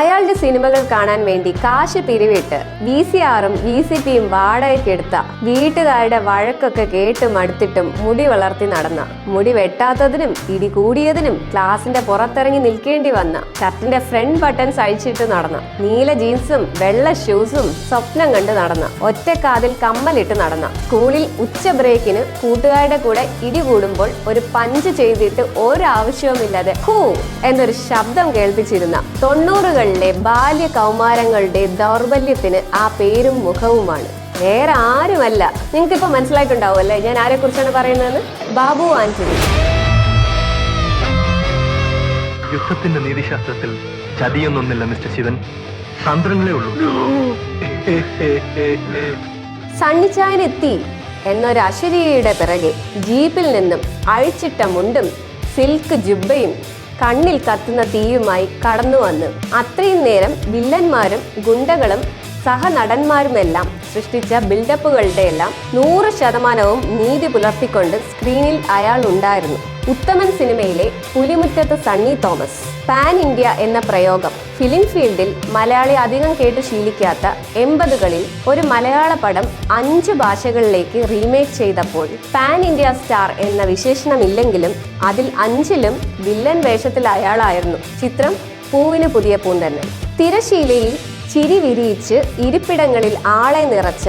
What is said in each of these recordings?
അയാളുടെ സിനിമകൾ കാണാൻ വേണ്ടി കാശ് പിരിവിട്ട് വി സി ആറും വി സി പിയും വാടകയ്ക്കെടുത്ത വീട്ടുകാരുടെ വഴക്കൊക്കെ കേട്ട് മടുത്തിട്ടും മുടി വളർത്തി നടന്ന. മുടി വെട്ടാത്തതിനും ഇടി കൂടിയതിനും ക്ലാസിന്റെ പുറത്തിറങ്ങി നിൽക്കേണ്ടി വന്ന. ഷർട്ടിന്റെ ഫ്രണ്ട് ബട്ടൺസ് അഴിച്ചിട്ട് നടന്ന. നീല ജീൻസും വെള്ള ഷൂസും സ്വപ്നം കണ്ട് നടന്ന. ഒറ്റക്കാതിൽ കമ്മലിട്ട് നടന്ന. സ്കൂളിൽ ഉച്ച ബ്രേക്കിന് കൂട്ടുകാരുടെ കൂടെ ഇടി കൂടുമ്പോൾ ഒരു പഞ്ച് ചെയ്തിട്ട് ഒരാവശ്യവുമില്ലാതെ ഹൂ എന്നൊരു ശബ്ദം കേൾപ്പിച്ചിരുന്ന. തൊണ്ണൂറുകളിലെ ബാല്യ കൗമാരങ്ങളുടെ ദൗർബല്യത്തിന് ആ പേരും മുഖവുമാണ്. വേറെ ആരുമല്ല. നിങ്ങൾക്ക് ഇപ്പൊ മനസ്സിലായിട്ടുണ്ടാവും അല്ലേ? ഞാൻ ആരെ കുറിച്ചാണ് പറയുന്നത്? ബാബു ആന്റണി. യുദ്ധത്തിന്റെ നീതിശാസ്ത്രത്തിൽ ചതിയൊന്നൊന്നില്ല മിസ്റ്റർ ശിവൻ. തന്ത്രങ്ങളെ ഉള്ളൂ. സണ്ണിച്ചായനെത്തി എന്നൊരശ്വരിയുടെ എന്നൊരു അശരീരിയുടെ പിറകെ ജീപ്പിൽ നിന്നും അഴിച്ചിട്ട മുണ്ടും സിൽക്ക് ജുബയും കണ്ണിൽ കത്തുന്ന തീയുമായി കടന്നു വന്ന് അത്രയും നേരം വില്ലന്മാരും ഗുണ്ടകളും സഹനടന്മാരുമെല്ലാം സൃഷ്ടിച്ച ബിൽഡപ്പുകളുടെ എല്ലാം നൂറ് ശതമാനവും നീതി പുലർത്തിക്കൊണ്ട് സ്ക്രീനിൽ അയാൾ ഉണ്ടായിരുന്നു ഉത്തമൻ സിനിമയിലെ പുലിമുറ്റത്ത് സണ്ണി തോമസ് പാൻ ഇന്ത്യ എന്ന പ്രയോഗം ഫിലിം ഫീൽഡിൽ മലയാളി അധികം കേട്ട് ശീലിക്കാത്ത എൺപതുകളിൽ ഒരു മലയാള പടം അഞ്ച് ഭാഷകളിലേക്ക് റീമേക്ക് ചെയ്തപ്പോൾ പാൻ ഇന്ത്യ സ്റ്റാർ എന്ന വിശേഷണമില്ലെങ്കിലും അതിൽ അഞ്ചിലും വില്ലൻ വേഷത്തിൽ അയാളായിരുന്നു. ചിത്രം പൂവിന് പുതിയ പൂന്തന്നെ തിരശീലയിൽ ചിരി വിരിയിച്ച് ഇരിപ്പിടങ്ങളിൽ ആളെ നിറച്ച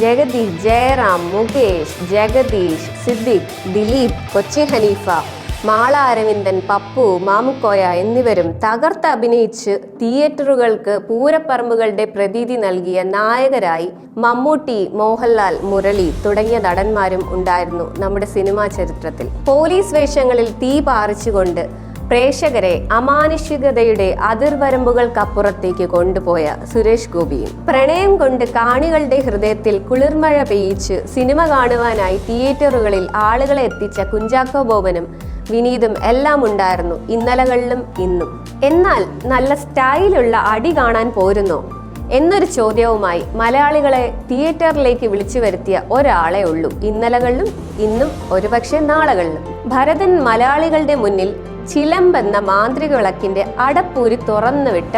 ജഗദീഷ് ജയറാം മുകേഷ് ജഗദീഷ് സിദ്ദിഖ് ദിലീപ് കൊച്ചി ഹനീഫ മാള അരവിന്ദൻ പപ്പു മാമുക്കോയ എന്നിവരും തകർത്ത് അഭിനയിച്ച് തിയേറ്ററുകൾക്ക് പൂരപ്പറമ്പുകളുടെ പ്രതീതി നൽകിയ നായകരായി മമ്മൂട്ടി മോഹൻലാൽ മുരളി തുടങ്ങിയ നടന്മാരും ഉണ്ടായിരുന്നു നമ്മുടെ സിനിമാ ചരിത്രത്തിൽ. പോലീസ് വേഷങ്ങളിൽ തീ പാറിച്ചുകൊണ്ട് പ്രേക്ഷകരെ അമാനുഷികതയുടെ അതിർവരമ്പുകൾക്കപ്പുറത്തേക്ക് കൊണ്ടുപോയ സുരേഷ് ഗോപിയും പ്രണയം കൊണ്ട് കാണികളുടെ ഹൃദയത്തിൽ കുളിർമഴ പെയ്യിച്ച് സിനിമ കാണുവാനായി തിയേറ്ററുകളിൽ ആളുകളെ എത്തിച്ച കുഞ്ചാക്കോ ബോബനും വിനീതും എല്ലാം ഉണ്ടായിരുന്നു ഇന്നലകളിലും ഇന്നും. എന്നാൽ നല്ല സ്റ്റൈലുള്ള അടി കാണാൻ പോരുന്നോ? എന്നൊരു ചോദ്യവുമായി മലയാളികളെ തിയേറ്ററിലേക്ക് വിളിച്ചു വരുത്തിയ ഒരാളെ ഉള്ളൂ. ഇന്നലകളിലും ഇന്നും ഒരുപക്ഷെ നാളകളിലും. ഭരതൻ മലയാളികളുടെ മുന്നിൽ ചിലമ്പെന്ന മാന്ത്രിക വിളക്കിന്റെ അടപ്പൂരി തുറന്നുവിട്ട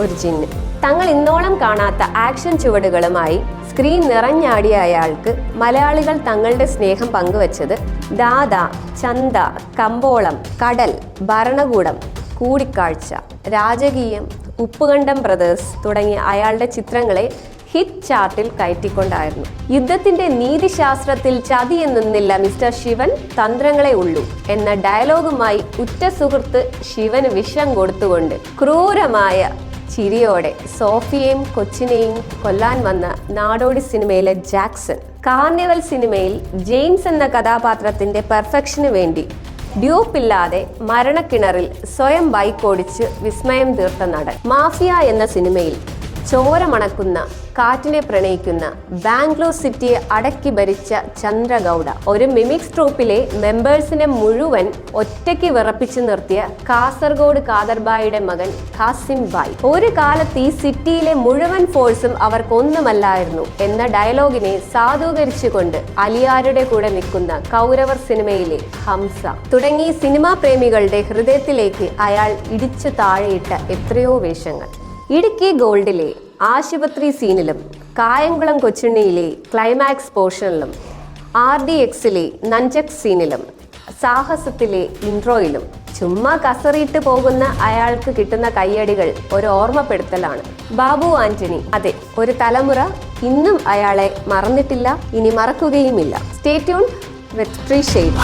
ഒരു ചിഹ്നം തങ്ങൾ ഇന്നോളം കാണാത്ത ആക്ഷൻ ചുവടുകളുമായി സ്ക്രീൻ നിറഞ്ഞാടിയ അയാൾക്ക് മലയാളികൾ തങ്ങളുടെ സ്നേഹം പങ്കുവച്ചത് ദാദ ചന്ത കമ്പോളം കടൽ ഭരണകൂടം കൂടിക്കാഴ്ച രാജകീയം ഉപ്പുകണ്ടം ബ്രദേഴ്സ് തുടങ്ങിയ അയാളുടെ ചിത്രങ്ങളെ ഹിറ്റ് ചാർട്ടിൽ കയറ്റിക്കൊണ്ടായിരുന്നു. യുദ്ധത്തിന്റെ നീതിശാസ്ത്രത്തിൽ ചതി എന്നില്ല മിസ്റ്റർ ശിവൻ തന്ത്രങ്ങളെ ഉള്ളൂ എന്ന ഡയലോഗുമായി ഉറ്റ സുഹൃത്ത് ശിവന് വിഷം കൊടുത്തുകൊണ്ട് ക്രൂരമായ ചിരിയോടെ സോഫിയെയും കൊച്ചിനെയും കൊല്ലാൻ വന്ന നാടോടി സിനിമയിലെ ജാക്സൺ. കാർണിവൽ സിനിമയിൽ ജെയിംസ് എന്ന കഥാപാത്രത്തിന്റെ പെർഫെക്ഷന് വേണ്ടി ഡ്യൂപ്പില്ലാതെ മരണക്കിണറിൽ സ്വയം ബൈക്ക് ഓടിച്ച് വിസ്മയം തീർത്ത നടൻ. മാഫിയ എന്ന സിനിമയിൽ ചോരമണക്കുന്ന കാറ്റിനെ പ്രണയിക്കുന്ന ബാംഗ്ലൂർ സിറ്റിയെ അടക്കി ഭരിച്ച ചന്ദ്രഗൗഡ. ഒരു മിമിക്സ് ട്രൂപ്പിലെ മെമ്പേഴ്സിനെ മുഴുവൻ ഒറ്റയ്ക്ക് വിറപ്പിച്ചു നിർത്തിയ കാസർഗോഡ് കാദർബായിയുടെ മകൻ ഖാസിം ബായ് ഒരു കാലത്ത് ഈ സിറ്റിയിലെ മുഴുവൻ ഫോഴ്സും അവർക്കൊന്നുമല്ലായിരുന്നു എന്ന ഡയലോഗിനെ സാധൂകരിച്ചുകൊണ്ട് അലിയാരുടെ കൂടെ നിൽക്കുന്ന കൗരവർ സിനിമയിലെ ഹംസ. തുടങ്ങി സിനിമാ പ്രേമികളുടെ ഹൃദയത്തിലേക്ക് അയാൾ ഇടിച്ചു താഴെയിട്ട എത്രയോ വേഷങ്ങൾ. ഇടുക്കി ഗോൾഡിലെ ആശുപത്രി സീനിലും കായംകുളം കൊച്ചുണ്ണിയിലെ ക്ലൈമാക്സ് പോർഷനിലും ആർ ഡി എക്സിലെ നഞ്ചക് സീനിലും സാഹസത്തിലെ ഇൻട്രോയിലും ചുമ്മാ കസറിയിട്ട് പോകുന്ന അയാൾക്ക് കിട്ടുന്ന കയ്യടികൾ ഒരു ഓർമ്മപ്പെടുത്തലാണ്. ബാബു ആന്റണി. അതെ ഒരു തലമുറ ഇന്നും അയാളെ മറന്നിട്ടില്ല ഇനി മറക്കുകയുമില്ല. Stay tune with tree shade